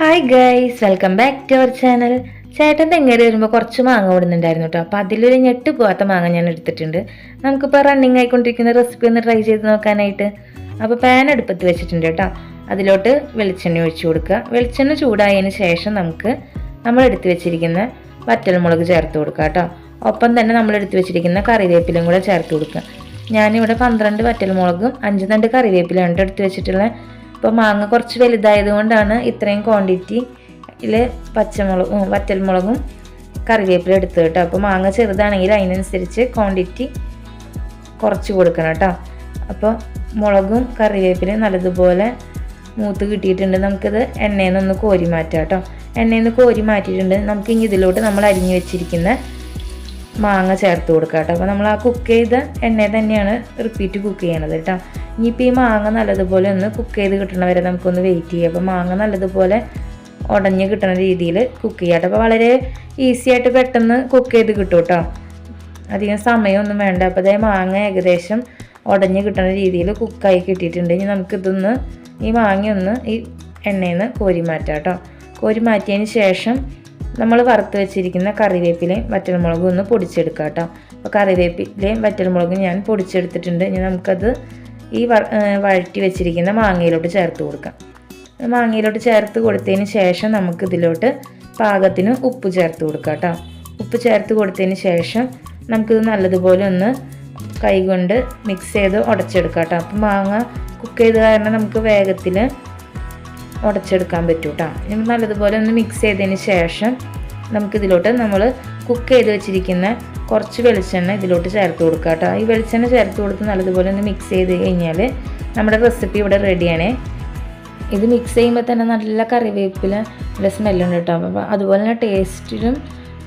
Hi guys welcome back to our channel ചേട്ടൻ തെങ്ങേരി വരുമ്പോൾ കുറച്ച് മാങ്ങ ഓടുന്നുണ്ടായിരുന്നു കേട്ടോ. അപ്പോൾ അതിലൊരു ഞെട്ട് പോകാത്ത മാങ്ങ ഞാൻ എടുത്തിട്ടുണ്ട്. നമുക്കിപ്പോൾ റണ്ണിങ് ആയിക്കൊണ്ടിരിക്കുന്ന റെസിപ്പി ഒന്ന് ട്രൈ ചെയ്ത് നോക്കാനായിട്ട്. അപ്പോൾ പാൻ അടുപ്പത്ത് വെച്ചിട്ടുണ്ട് കേട്ടോ. അതിലോട്ട് വെളിച്ചെണ്ണ ഒഴിച്ചു കൊടുക്കുക. വെളിച്ചെണ്ണ ചൂടായതിന് ശേഷം നമുക്ക് നമ്മൾ എടുത്തു വെച്ചിരിക്കുന്ന വറ്റൽമുളക് ചേർത്ത് കൊടുക്കുക കേട്ടോ. ഒപ്പം തന്നെ നമ്മൾ എടുത്തു വെച്ചിരിക്കുന്ന കറിവേപ്പിലും കൂടെ ചേർത്ത് കൊടുക്കുക. ഞാനിവിടെ പന്ത്രണ്ട് വറ്റൽമുളകും അഞ്ച് തണ്ട് കറിവേപ്പിലാണ് എടുത്ത് വെച്ചിട്ടുള്ളത്. ഇപ്പോൾ മാങ്ങ കുറച്ച് വലുതായത് കൊണ്ടാണ് ഇത്രയും ക്വാണ്ടിറ്റിയിൽ പച്ചമുളകും വറ്റൽമുളകും കറിവേപ്പില എടുത്തത് കേട്ടോ. അപ്പോൾ മാങ്ങ ചെറുതാണെങ്കിൽ അതിനനുസരിച്ച് ക്വാണ്ടിറ്റി കുറച്ച് കൊടുക്കണം കേട്ടോ. അപ്പോൾ മുളകും കറിവേപ്പിലയും നല്ലതുപോലെ മൂത്ത് കിട്ടിയിട്ടുണ്ട്. നമുക്കിത് എണ്ണയിൽ നിന്ന് കോരി മാറ്റാം കേട്ടോ. എണ്ണയിൽ നിന്ന് കോരി മാറ്റിയിട്ടുണ്ട്. നമുക്ക് ഇതിലോട്ട് നമ്മൾ അരിഞ്ഞു വെച്ചിരിക്കുന്ന മാങ്ങ ചേർത്ത് കൊടുക്കുക കേട്ടോ. അപ്പോൾ നമ്മൾ ആ കുക്ക് ചെയ്ത എണ്ണയിൽ തന്നെയാണ് റിപ്പീറ്റ് കുക്ക് ചെയ്യണത് കേട്ടോ. ഇനിയിപ്പോൾ ഈ മാങ്ങ നല്ലതുപോലെ ഒന്ന് കുക്ക് ചെയ്ത് കിട്ടണ വരെ നമുക്കൊന്ന് വെയിറ്റ് ചെയ്യാം. അപ്പോൾ മാങ്ങ നല്ലതുപോലെ ഉടഞ്ഞ് കിട്ടുന്ന രീതിയിൽ കുക്ക് ചെയ്യാം കേട്ടോ. അപ്പോൾ വളരെ ഈസി ആയിട്ട് പെട്ടെന്ന് കുക്ക് ചെയ്ത് കിട്ടും കേട്ടോ. അധികം സമയമൊന്നും വേണ്ട. അപ്പോൾ അതേ മാങ്ങ ഏകദേശം ഉടഞ്ഞ് കിട്ടുന്ന രീതിയിൽ കുക്കായി കിട്ടിയിട്ടുണ്ട്. ഇനി നമുക്കിതൊന്ന് ഈ മാങ്ങയൊന്ന് ഈ എണ്ണയിൽ നിന്ന് കോരി മാറ്റാം കേട്ടോ. കോരി മാറ്റിയതിന് ശേഷം നമ്മൾ വറുത്ത് വെച്ചിരിക്കുന്ന കറിവേപ്പിലയും വറ്റൽമുളകും ഒന്ന് പൊടിച്ചെടുക്കാം കേട്ടോ. അപ്പോൾ കറിവേപ്പിലയും വറ്റൽമുളകും ഞാൻ പൊടിച്ചെടുത്തിട്ടുണ്ട്. ഇനി നമുക്കത് ഈ വഴറ്റി വെച്ചിരിക്കുന്ന മാങ്ങയിലോട്ട് ചേർത്ത് കൊടുക്കാം. മാങ്ങയിലോട്ട് ചേർത്ത് കൊടുത്തതിന് ശേഷം നമുക്ക് ഇതിലോട്ട് പാകത്തിന് ഉപ്പ് ചേർത്ത് കൊടുക്കാം കേട്ടോ. ഉപ്പ് ചേർത്ത് കൊടുത്തതിന് ശേഷം നമുക്കിത് നല്ലതുപോലെ ഒന്ന് കൈകൊണ്ട് മിക്സ് ചെയ്ത് ഉടച്ചെടുക്കാം കേട്ടോ. അപ്പം മാങ്ങ കുക്ക് ചെയ്ത് കാരണം നമുക്ക് വേഗത്തിൽ ഉടച്ചെടുക്കാൻ പറ്റും കേട്ടോ നല്ലതുപോലെ ഒന്ന് മിക്സ് ചെയ്തതിന് ശേഷം നമുക്കിതിലോട്ട് നമ്മൾ കുക്ക് ചെയ്ത് വെച്ചിരിക്കുന്ന കുറച്ച് വെളിച്ചെണ്ണ ഇതിലോട്ട് ചേർത്ത് കൊടുക്കുക കേട്ടോ ഈ വെളിച്ചെണ്ണ ചേർത്ത് കൊടുത്ത് നല്ലതുപോലെ ഒന്ന് മിക്സ് ചെയ്ത് കഴിഞ്ഞാൽ നമ്മുടെ റെസിപ്പി ഇവിടെ റെഡിയാണ് ഇത് മിക്സ് ചെയ്യുമ്പോൾ തന്നെ നല്ല കറിവേപ്പില സ്മെല്ലുണ്ട് കേട്ടോ അപ്പോൾ അതുപോലെ തന്നെ ടേസ്റ്റിലും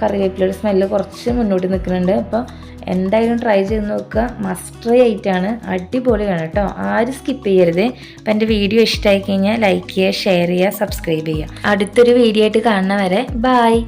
കറിവേപ്പിലയുടെ സ്മെല്ല് കുറച്ച് മുന്നോട്ട് നിൽക്കുന്നുണ്ട്. അപ്പോൾ എന്തായാലും ട്രൈ ചെയ്ത് നോക്കുക. മസ്റ്ററി ആയിട്ടാണ് അടിപൊളിയാണ് കേട്ടോ. ആരും സ്കിപ്പ് ചെയ്യരുത്. അപ്പം എന്റെ വീഡിയോ ഇഷ്ടമായി കഴിഞ്ഞാൽ ലൈക്ക് ചെയ്യുക ഷെയർ ചെയ്യുക സബ്സ്ക്രൈബ് ചെയ്യുക. അടുത്തൊരു വീഡിയോ ആയിട്ട് കാണുന്നവരെ ബായ്